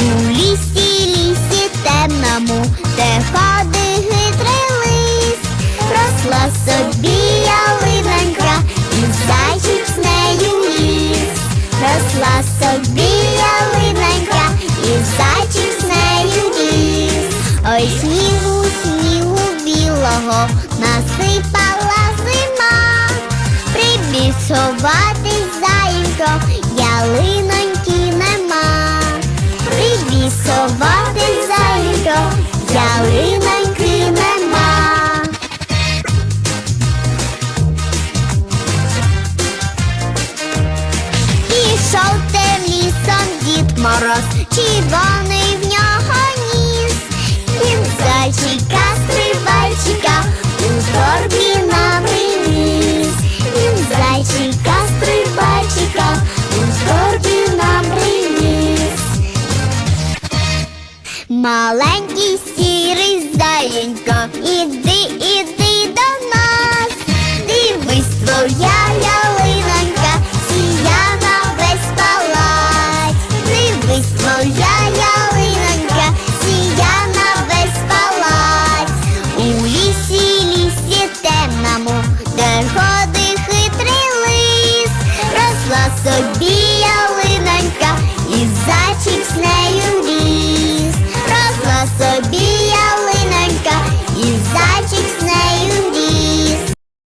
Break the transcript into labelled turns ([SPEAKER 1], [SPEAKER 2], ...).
[SPEAKER 1] У лісі, лісі темному, де ходить хитрий лис, росла собі ялинонька, і зайчик з нею ліс, росла собі ялинонька, і зайчик ліс. Ой, снігу, снігу білого насипала зима, прибіг сховатись заєнько, ялиноньки Сховатись заєнько, ялиноньки нема. Пішов тим лісом дід мороз, чи в Маленький сірий заєнько, іди, іди до нас. Дивись, твоя ялинонька, сіяна весь палать. Дивись, твоя ялинонька, сіяна весь палать. У лісі, лісі темному, де ходить хитрий лис, росла собі ялинонька.